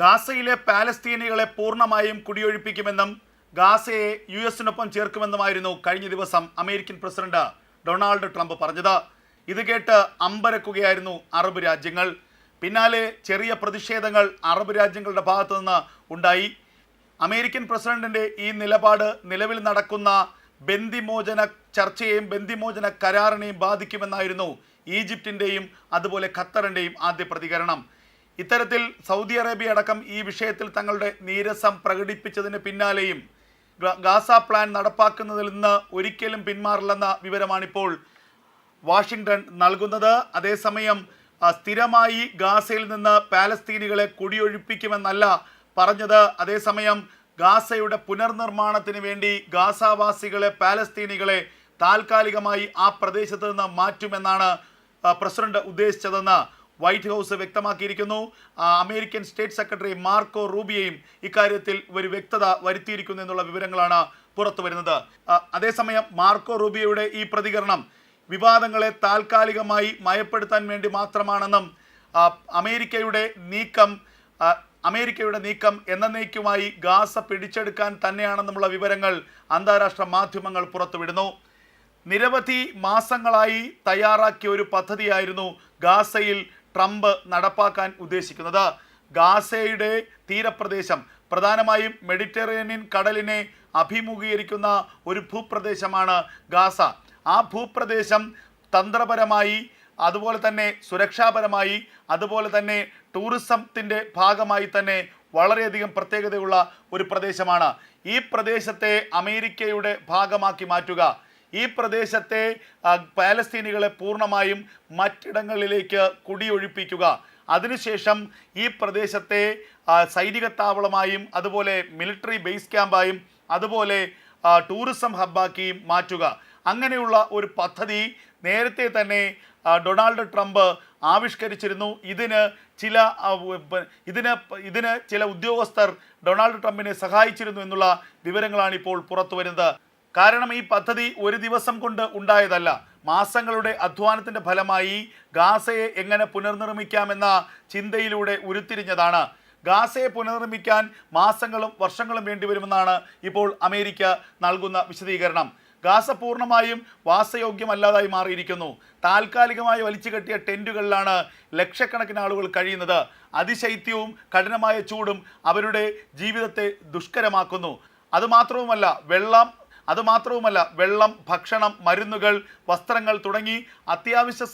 ഗാസയിലെ പാലസ്തീനികളെ പൂർണമായും കുടിയൊഴിപ്പിക്കുമെന്നും ഗാസയെ യു എസിനൊപ്പം ചേർക്കുമെന്നുമായിരുന്നു കഴിഞ്ഞ ദിവസം അമേരിക്കൻ പ്രസിഡന്റ് ഡൊണാൾഡ് ട്രംപ് പറഞ്ഞത്. ഇത് കേട്ട് അമ്പരക്കുകയായിരുന്നു അറബ് രാജ്യങ്ങൾ. പിന്നാലെ ചെറിയ പ്രതിഷേധങ്ങൾ അറബ് രാജ്യങ്ങളുടെ ഭാഗത്തു നിന്ന് ഉണ്ടായി. അമേരിക്കൻ പ്രസിഡന്റിന്റെ ഈ നിലപാട് നിലവിൽ നടക്കുന്ന ബന്ദിമോചന ചർച്ചയെയും ബന്ദിമോചന കരാറിനെയും ബാധിക്കുമെന്നായിരുന്നു ഈജിപ്തിന്റെയും അതുപോലെ ഖത്തറിന്റെയും ആദ്യ പ്രതികരണം. ഇത്തരത്തിൽ സൗദി അറേബ്യ അടക്കം ഈ വിഷയത്തിൽ തങ്ങളുടെ നീരസം പ്രകടിപ്പിച്ചതിന് പിന്നാലെയും ഗാസ പ്ലാൻ നടപ്പാക്കുന്നതിൽ നിന്ന് ഒരിക്കലും പിന്മാറില്ലെന്ന വിവരമാണിപ്പോൾ വാഷിംഗ്ടൺ നൽകുന്നത്. അതേസമയം സ്ഥിരമായി ഗാസയിൽ നിന്ന് പാലസ്തീനികളെ കുടിയൊഴിപ്പിക്കുമെന്നല്ല പറഞ്ഞത്. അതേസമയം ഗാസയുടെ പുനർനിർമ്മാണത്തിന് വേണ്ടി ഗാസാവാസികളെ പാലസ്തീനികളെ താൽക്കാലികമായി ആ പ്രദേശത്ത് നിന്ന് മാറ്റുമെന്നാണ് പ്രസിഡന്റ് ഉദ്ദേശിച്ചതെന്ന് വൈറ്റ് ഹൗസ് വ്യക്തമാക്കിയിരിക്കുന്നു. അമേരിക്കൻ സ്റ്റേറ്റ് സെക്രട്ടറി മാർക്കോ റൂബിയയും ഇക്കാര്യത്തിൽ ഒരു വ്യക്തത വരുത്തിയിരിക്കുന്നു എന്നുള്ള വിവരങ്ങളാണ് പുറത്തു വരുന്നത്. അതേസമയം മാർക്കോ റൂബിയയുടെ ഈ പ്രതികരണം വിവാദങ്ങളെ താൽക്കാലികമായി മയപ്പെടുത്താൻ വേണ്ടി മാത്രമാണെന്നും അമേരിക്കയുടെ നീക്കം അമേരിക്കയുടെ നീക്കം എന്നേക്കുമായി ഗാസ പിടിച്ചെടുക്കാൻ തന്നെയാണെന്നുള്ള വിവരങ്ങൾ അന്താരാഷ്ട്ര മാധ്യമങ്ങൾ പുറത്തുവിടുന്നു നിരവധി മാസങ്ങളായി തയ്യാറാക്കിയ ഒരു പദ്ധതിയായിരുന്നു ഗാസയിൽ ട്രംപ് നടപ്പാക്കാൻ ഉദ്ദേശിക്കുന്നത്. ഗാസയുടെ തീരപ്രദേശം പ്രധാനമായും മെഡിറ്ററേനിയൻ കടലിനെ അഭിമുഖീകരിക്കുന്ന ഒരു ഭൂപ്രദേശമാണ് ഗാസ. ആ ഭൂപ്രദേശം തന്ത്രപരമായി അതുപോലെ തന്നെ സുരക്ഷാപരമായി അതുപോലെ തന്നെ ടൂറിസത്തിന്റെ ഭാഗമായി തന്നെ വളരെയധികം പ്രത്യേകതയുള്ള ഒരു പ്രദേശമാണ്. ഈ പ്രദേശത്തെ അമേരിക്കയുടെ ഭാഗമാക്കി മാറ്റുക. ഈ പ്രദേശത്തെ പാലസ്തീനികളെ പൂർണമായും മറ്റിടങ്ങളിലേക്ക് കുടിയൊഴിപ്പിക്കുക. അതിനുശേഷം ഈ പ്രദേശത്തെ സൈനിക താവളമായും അതുപോലെ മിലിറ്ററി ബേസ് ക്യാമ്പായും അതുപോലെ ടൂറിസം ഹബ്ബാക്കിയും മാറ്റുക. അങ്ങനെയുള്ള ഒരു പദ്ധതി നേരത്തെ തന്നെ ഡൊണാൾഡ് ട്രംപ് ആവിഷ്കരിച്ചിരുന്നു. ഇതിന് ചില ഇതിന് ഇതിന് ചില ഉദ്യോഗസ്ഥർ ഡൊണാൾഡ് ട്രംപിനെ സഹായിച്ചിരുന്നു എന്നുള്ള വിവരങ്ങളാണ് ഇപ്പോൾ പുറത്തു വരുന്നത് കാരണം ഈ പദ്ധതി ഒരു ദിവസം കൊണ്ട് ഉണ്ടായതല്ല. മാസങ്ങളുടെ അധ്വാനത്തിന്റെ ഫലമായി ഗാസയെ എങ്ങനെ പുനർനിർമ്മിക്കാമെന്ന ചിന്തയിലൂടെ ഉരുത്തിരിഞ്ഞതാണ്. ഗാസയെ പുനർനിർമ്മിക്കാൻ മാസങ്ങളും വർഷങ്ങളും വേണ്ടിവരുമെന്നാണ് ഇപ്പോൾ അമേരിക്ക നൽകുന്ന വിശദീകരണം. ഗാസ പൂർണമായും വാസയോഗ്യമല്ലാതായി മാറിയിരിക്കുന്നു. താൽക്കാലികമായി വലിച്ചു കെട്ടിയ ടെന്റുകളിലാണ് ലക്ഷക്കണക്കിന് ആളുകൾ കഴിയുന്നത്. അതിശൈത്യവും കഠിനമായ ചൂടും അവരുടെ ജീവിതത്തെ ദുഷ്കരമാക്കുന്നു. അതുമാത്രവുമല്ല വെള്ളം അതുമാത്രവുമല്ല വെള്ളം ഭക്ഷണം മരുന്നുകൾ വസ്ത്രങ്ങൾ തുടങ്ങി അത്യാവശ്യ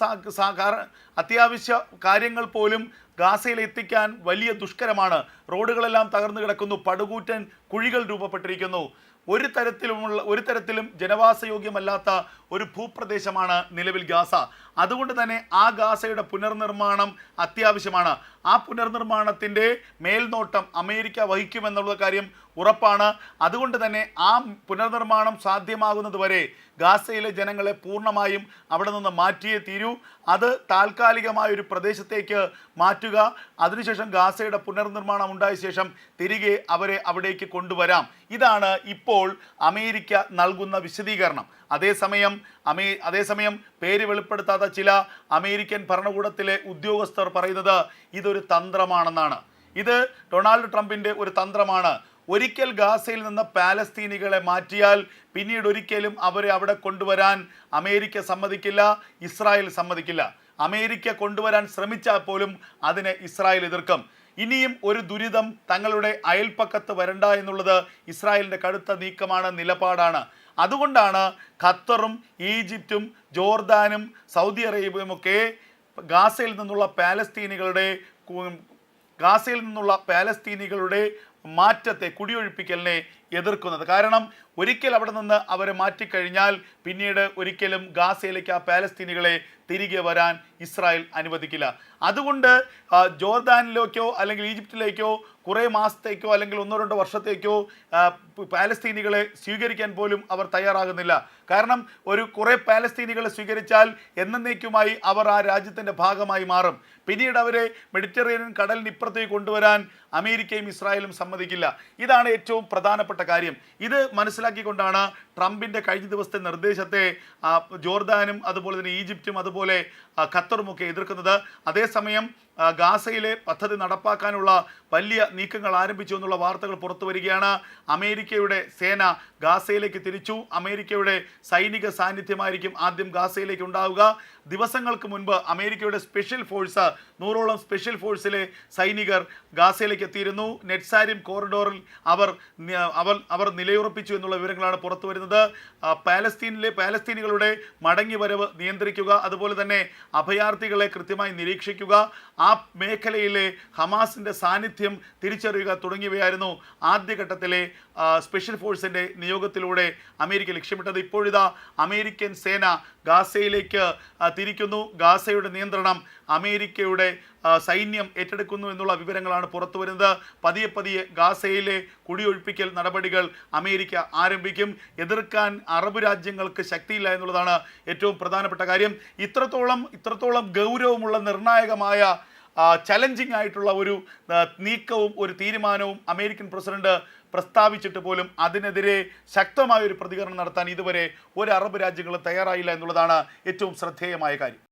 അത്യാവശ്യ കാര്യങ്ങൾ പോലും ഗാസയിൽ എത്തിക്കാൻ വലിയ ദുഷ്കരമാണ്. റോഡുകളെല്ലാം തകർന്നു കിടക്കുന്നു. പടുകൂറ്റൻ കുഴികൾ രൂപപ്പെട്ടിരിക്കുന്നു. ഒരു തരത്തിലുമുള്ള ഒരു തരത്തിലും ജനവാസയോഗ്യമല്ലാത്ത ഒരു ഭൂപ്രദേശമാണ് നിലവിൽ ഗാസ. അതുകൊണ്ട് തന്നെ ആ ഗാസയുടെ പുനർനിർമ്മാണം അത്യാവശ്യമാണ്. ആ പുനർനിർമ്മാണത്തിന്റെ മേൽനോട്ടം അമേരിക്ക വഹിക്കുമെന്നുള്ള കാര്യം ഉറപ്പാണ്. അതുകൊണ്ട് തന്നെ ആ പുനർനിർമ്മാണം സാധ്യമാകുന്നതുവരെ ഗാസയിലെ ജനങ്ങളെ പൂർണമായും അവിടെ നിന്ന് മാറ്റിയേ തീരൂ. അത് താൽക്കാലികമായ ഒരു പ്രദേശത്തേക്ക് മാറ്റുക. അതിനുശേഷം ഗാസയുടെ പുനർനിർമ്മാണം ഉണ്ടായ ശേഷം തിരികെ അവരെ അവിടേക്ക് കൊണ്ടുവരാം. ഇതാണ് ഇപ്പോൾ അമേരിക്ക നൽകുന്ന വിശദീകരണം. അതേസമയം അമേ അതേസമയം പേര് വെളിപ്പെടുത്താത്ത ചില അമേരിക്കൻ ഭരണകൂടത്തിലെ ഉദ്യോഗസ്ഥർ പറയുന്നത് ഇതൊരു തന്ത്രമാണെന്നാണ്. ഇത് ഡൊണാൾഡ് ട്രംപിന്റെ ഒരു തന്ത്രമാണ്. ഒരിക്കൽ ഗാസയിൽ നിന്ന് പാലസ്തീനികളെ മാറ്റിയാൽ പിന്നീട് ഒരിക്കലും അവരെ അവിടെ കൊണ്ടുവരാൻ അമേരിക്ക സമ്മതിക്കില്ല ഇസ്രായേൽ സമ്മതിക്കില്ല. അമേരിക്ക കൊണ്ടുവരാൻ ശ്രമിച്ചാൽ പോലും അതിനെ ഇസ്രായേൽ എതിർക്കും. ഇനിയും ഒരു ദുരിതം തങ്ങളുടെ അയൽപ്പക്കത്ത് വരണ്ട എന്നുള്ളത് ഇസ്രായേലിന്റെ കടുത്ത നീക്കമാണ് നിലപാടാണ്. അതുകൊണ്ടാണ് ഖത്തറും ഈജിപ്തും ജോർദാനും സൗദി അറേബ്യയും ഒക്കെ ഗാസയിൽ നിന്നുള്ള പാലസ്തീനികളുടെ ഗാസയിൽ നിന്നുള്ള പാലസ്തീനികളുടെ മാറ്റത്തെ കുടിയൊഴിപ്പിക്കലിനെ എതിർക്കുന്നത്. കാരണം ഒരിക്കൽ അവിടെ നിന്ന് അവരെ മാറ്റിക്കഴിഞ്ഞാൽ പിന്നീട് ഒരിക്കലും ഗാസയിലേക്ക് ആ പാലസ്തീനികളെ തിരികെ വരാൻ ഇസ്രായേൽ അനുവദിക്കില്ല. അതുകൊണ്ട് ജോർദാനിലേക്കോ അല്ലെങ്കിൽ ഈജിപ്തിലേക്കോ കുറേ മാസത്തേക്കോ അല്ലെങ്കിൽ ഒന്നോ രണ്ടോ വർഷത്തേക്കോ പാലസ്തീനികളെ സ്വീകരിക്കാൻ പോലും അവർ തയ്യാറാകുന്നില്ല. കാരണം ഒരു കുറേ പാലസ്തീനികളെ സ്വീകരിച്ചാൽ എന്നേക്കുമായി അവർ ആ രാജ്യത്തിന്റെ ഭാഗമായി മാറും. പിന്നീട് അവരെ മെഡിറ്ററേനിയൻ കടലിന് ഇപ്പുറത്തേക്ക് കൊണ്ടുവരാൻ അമേരിക്കയും ഇസ്രായേലും സമ്മതിക്കില്ല. ഇതാണ് ഏറ്റവും പ്രധാനപ്പെട്ട കാര്യം. ഇത് മനസ്സിലാക്കിക്കൊണ്ടാണ് ട്രംപിന്റെ കഴിഞ്ഞ ദിവസത്തെ നിർദ്ദേശത്തെ ജോർദാനും അതുപോലെ തന്നെ ഈജിപ്തും അതുപോലെ ഖത്തറുമൊക്കെ എതിർക്കുന്നത്. അതേസമയം ഗാസയിലെ പദ്ധതി നടപ്പാക്കാനുള്ള വലിയ നീക്കങ്ങൾ ആരംഭിച്ചു എന്നുള്ള വാർത്തകൾ പുറത്തു വരികയാണ്. അമേരിക്കയുടെ സേന ഗാസയിലേക്ക് തിരിച്ചു. അമേരിക്കയുടെ സൈനിക സാന്നിധ്യമായിരിക്കും ആദ്യം ഗാസയിലേക്ക് ഉണ്ടാവുക. ദിവസങ്ങൾക്ക് മുൻപ് അമേരിക്കയുടെ സ്പെഷ്യൽ ഫോഴ്സ് നൂറോളം സ്പെഷ്യൽ ഫോഴ്സിലെ സൈനികർ ഗാസയിലേക്ക് എത്തിയിരുന്നു. നെറ്റ്സാരിം കോറിഡോറിൽ അവർ അവർ അവർ നിലയുറപ്പിച്ചു എന്നുള്ള വിവരങ്ങളാണ് പുറത്തു വരുന്നത്. പാലസ്തീനിലെ പാലസ്തീനികളുടെ മടങ്ങി വരവ് നിയന്ത്രിക്കുക അതുപോലെ തന്നെ അഭയാർത്ഥികളെ കൃത്യമായി നിരീക്ഷിക്കുക. ആ മേഖലയിലെ ഹമാസിന്റെ സാന്നിധ്യം തിരിച്ചറിയുക തുടങ്ങിയവയായിരുന്നു ആദ്യഘട്ടത്തിലെ സ്പെഷ്യൽ ഫോഴ്സിന്റെ നിയോഗത്തിലൂടെ അമേരിക്ക ലക്ഷ്യമിട്ടത്. ഇപ്പോഴിതാ അമേരിക്കൻ സേന ഗാസയിലേക്ക് തിരിക്കുന്നു. ഗാസയുടെ നിയന്ത്രണം അമേരിക്കയുടെ സൈന്യം ഏറ്റെടുക്കുന്നു എന്നുള്ള വിവരങ്ങളാണ് പുറത്തു വരുന്നത്. പതിയെ പതിയെ ഗാസയിലെ കുടിയൊഴിപ്പിക്കൽ നടപടികൾ അമേരിക്ക ആരംഭിക്കും. എതിർക്കാൻ അറബ് രാജ്യങ്ങൾക്ക് ശക്തിയില്ല എന്നുള്ളതാണ് ഏറ്റവും പ്രധാനപ്പെട്ട കാര്യം. ഇത്രത്തോളം ഇത്രത്തോളം ഗൗരവമുള്ള നിർണായകമായ ചലഞ്ചിങ് ആയിട്ടുള്ള ഒരു നീക്കവും ഒരു തീരുമാനവും അമേരിക്കൻ പ്രസിഡന്റ് പ്രസ്താവിച്ചിട്ട് പോലും അതിനെതിരെ ശക്തമായ ഒരു പ്രതികരണം നടത്താൻ ഇതുവരെ ഒരു അറബ് രാജ്യങ്ങളും തയ്യാറായില്ല എന്നുള്ളതാണ് ഏറ്റവും ശ്രദ്ധേയമായ കാര്യം.